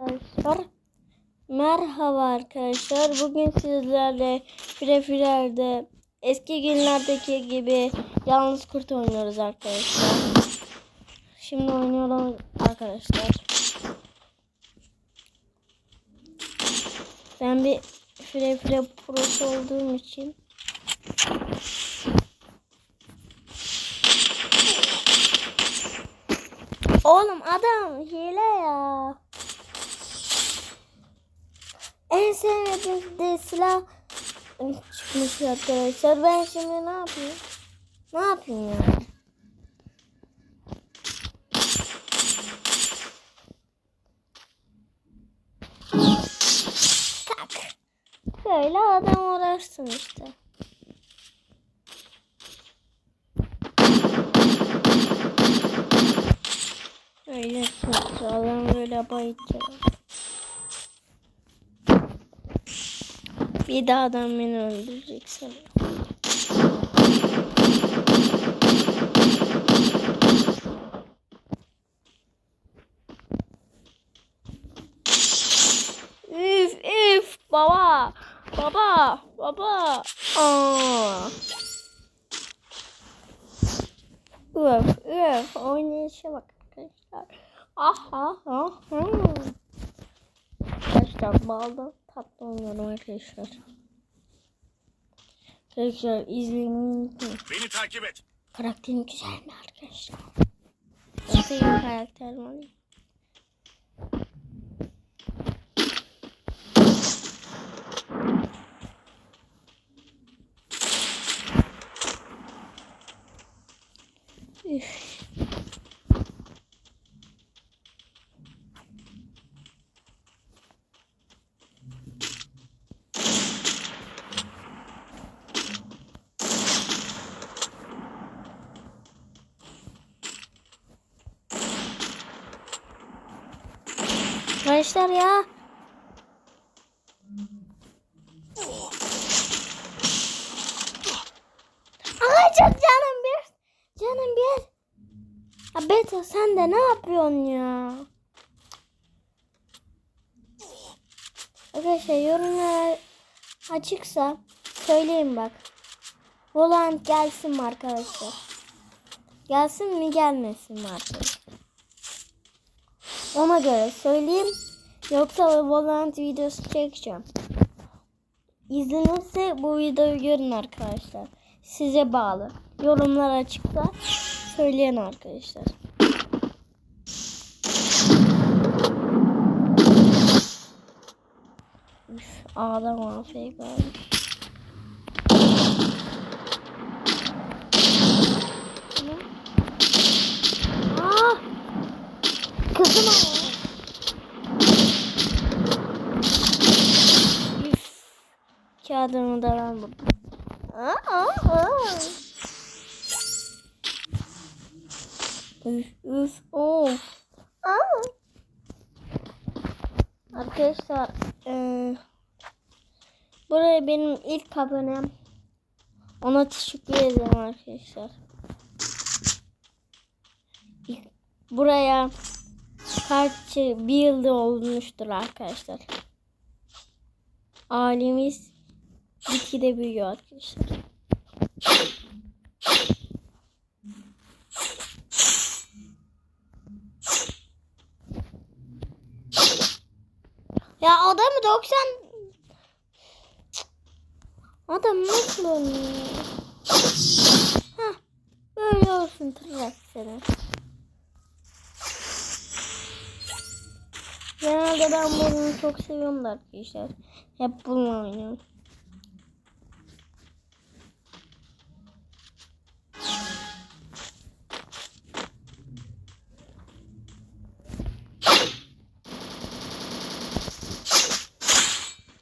Arkadaşlar merhaba arkadaşlar. Bugün sizlerle Frefirer'de eski günlerdeki gibi yalnız kurt oynuyoruz arkadaşlar. Şimdi oynayalım arkadaşlar. Ben bir Frefire prosu olduğum için Oğlum adam hile ya. En sevmediğim de silah çıkmış arkadaşlar. Ben şimdi ne yapayım? Ne yapayım yani? Böyle adam uğraşsın işte. Öyle sağlam böyle bayılacağım. Bir daha adam beni öldürecek sanırım. Üf üf baba baba baba Aa. Üf üf oynayışa bak arkadaşlar. Aha aha. Arkadaşlar balda tatlı oynuyorum arkadaşlar. Arkadaşlar izlemeyi unutmayın. Beni takip et. Karakterim güzel mi arkadaşlar? Nasıl bir karakter var? Üf. Arkadaşlar ya. Ay çok canım bir. Canım bir. Ya Beta sen de ne yapıyorsun ya? Arkadaşlar yorumlar açıksa söyleyin bak. Volant gelsin mi arkadaşlar? Gelsin mi gelmesin mi arkadaşlar? Ona göre söyleyeyim. Yoksa Valorant videosu çekeceğim. İzlenirse bu videoyu görün arkadaşlar. Size bağlı. Yorumlar açıkta. Söyleyen arkadaşlar. Üf, ağlam afiyet! Kızım ama. Üf. Kağıdımı da ben buldum. Üf, üf, of. Arkadaşlar, eee buraya benim ilk abonem. Ona teşekkür ederim arkadaşlar. Buraya kaç bir yılda olmuştur arkadaşlar. Ailemiz gitgide büyüyor arkadaşlar. Ya adamı 90 Adam nasıl oynuyor? Böyle olsun tırnak seni. Genelde ben bunu çok seviyorum da arkadaşlar. Hep bununla oynuyorum.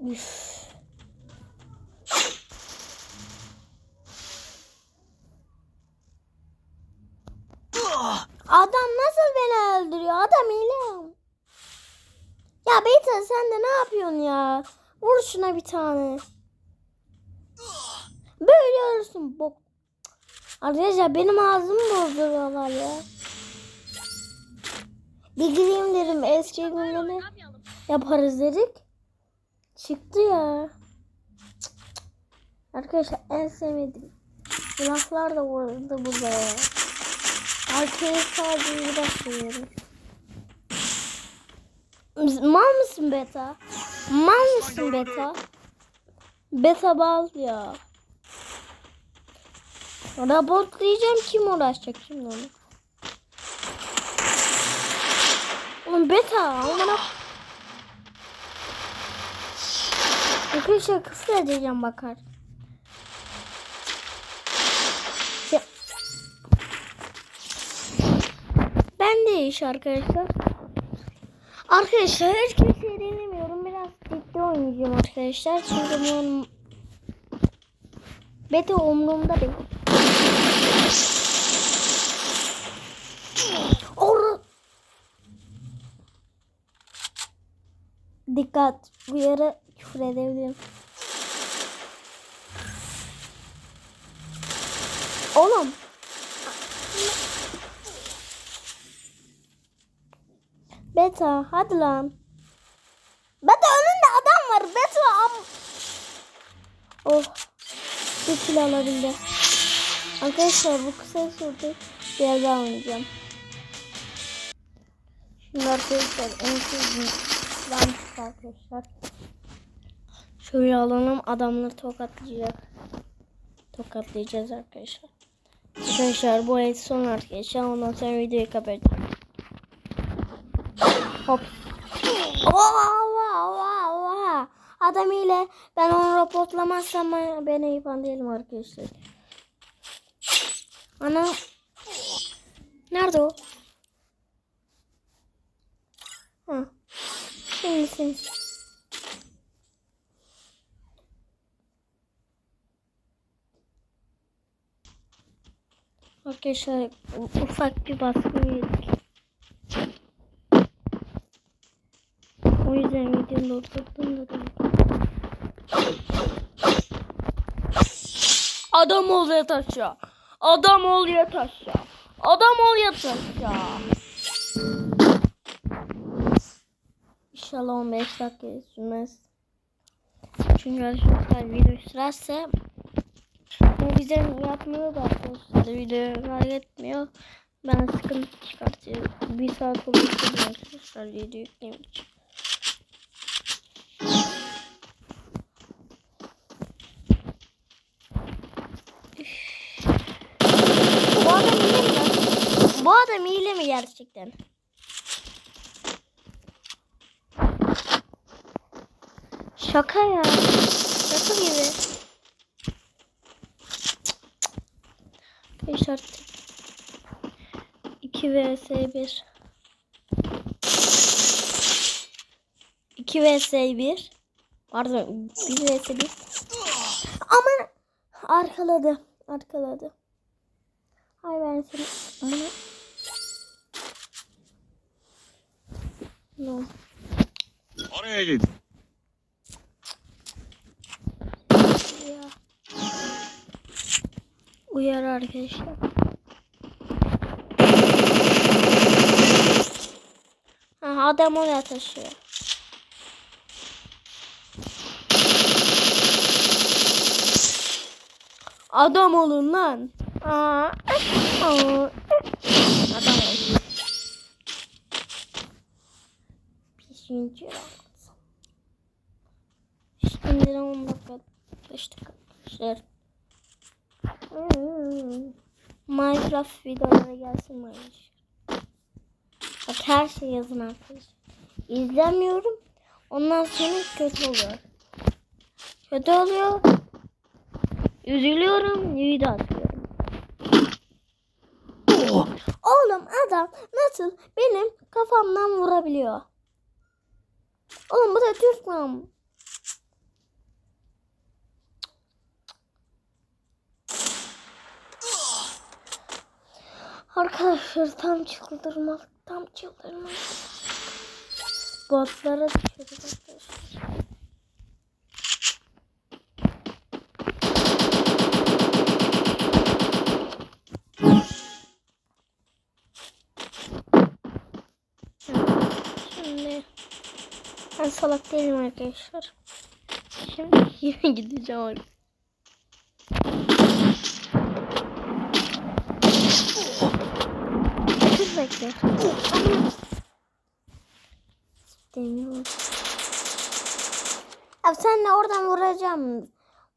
Üf. Adam nasıl beni öldürüyor? Adam hile. Ya Beyta sen de ne yapıyorsun ya? Vur şuna bir tane. Böyle ölürsün bok. Arkadaşlar benim ağzımı bozduruyorlar ya. Bir gireyim dedim eski günleri yaparız dedik. Çıktı ya. Arkadaşlar en sevmediğim. Silahlar da burada burada ya. Arkayı sadece biraz seviyorum. Mal mısın beta? Mal mısın beta? Beta bal ya. Robot diyeceğim kim uğraşacak şimdi onu? Oğlum beta amına Arkadaşlar küfür edeceğim bakar. Ben de iş arkadaşlar. Arkadaşlar hiç oynayacağım arkadaşlar. Çünkü bunun beta umurumda değil. Or Dikkat. Bu yere küfür edebilirim. Oğlum. Beta hadi lan. Beta önünde adam var. Beta am. Oh. Bir kill. Arkadaşlar bu kısa sürdü. Bir daha oynayacağım. Şimdi arkadaşlar en sevdiğim arkadaşlar. Şöyle alalım adamları tokatlayacak. Tokatlayacağız arkadaşlar. Arkadaşlar bu et son arkadaşlar. Ondan sonra videoyu kapatacağım. Hop. Oha oha oha oha. Adam ile ben onu raportlamazsam ben eyüpan değilim arkadaşlar. Ana. Nerede o? Ha. Şimdi sen. Arkadaşlar ufak bir baskı yedik. O yüzden videomu durdurdum da dedim. Adam ol yat aşağı. Adam ol yat aşağı. Adam ol yat aşağı. İnşallah 15 dakika sürmez. Çünkü arkadaşlar video sürerse bu bize yapmıyor da arkadaşlar video kaydetmiyor. Ben sıkıntı çıkartıyorum. Bir saat olmuş arkadaşlar video yükleyeyim için. Adam hile mi gerçekten? Şaka ya. Şaka gibi. Beş artı. 2 vs 1. 2 vs 1. Pardon 1 vs 1. Aman arkaladı. Arkaladı. Hay ben seni. Oraya git. Ya. Uyar arkadaşlar. Ha, adam oraya taşıyor. Adam olun lan. Aa, aa, eh. Adam olun. Şimdi 10 dakika 5 dakika arkadaşlar. Minecraft videoları gelsin Minecraft. Bak her şey yazın arkadaşlar. İzlemiyorum. Ondan sonra kötü oluyor. Kötü oluyor. Üzülüyorum. Video atıyorum. Oğlum adam nasıl benim kafamdan vurabiliyor? Oğlum bu da Türk mü? Arkadaşlar tam çıldırmak, tam çıldırmak. Botlara düşüyoruz arkadaşlar. Ha, Ben salak değilim arkadaşlar. Şimdi yine gideceğim abi. Dur bekle. Demiyorum. Abi sen de oradan vuracağım.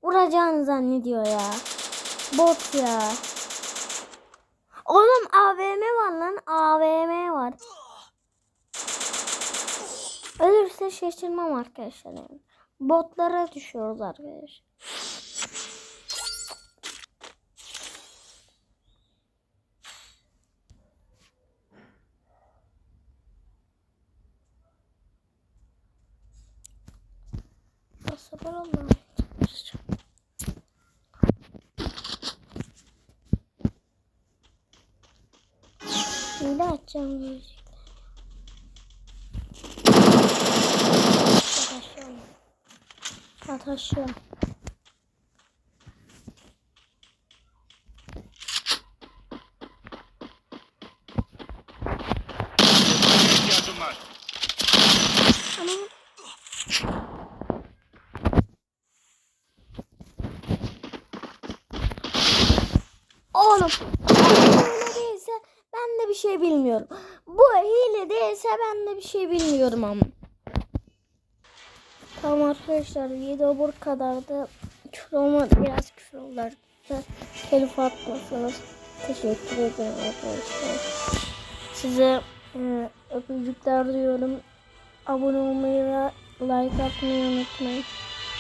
Vuracağını zannediyor ya. Bot ya. Oğlum AVM var lan. AVM var. Ölürse şaşırmam arkadaşlar. Botlara düşüyoruz arkadaşlar. Nasıl oldu? Hile açacağım Ama Oğlum hile değilse ben de bir şey bilmiyorum. Bu hile değilse ben de bir şey bilmiyorum ama. Tamam arkadaşlar video bu kadardı. Küfür olmadı biraz küfür oldu arkadaşlar. Telif atmasanız teşekkür ederim arkadaşlar. Size e, öpücükler diyorum. Abone olmayı ve like atmayı unutmayın.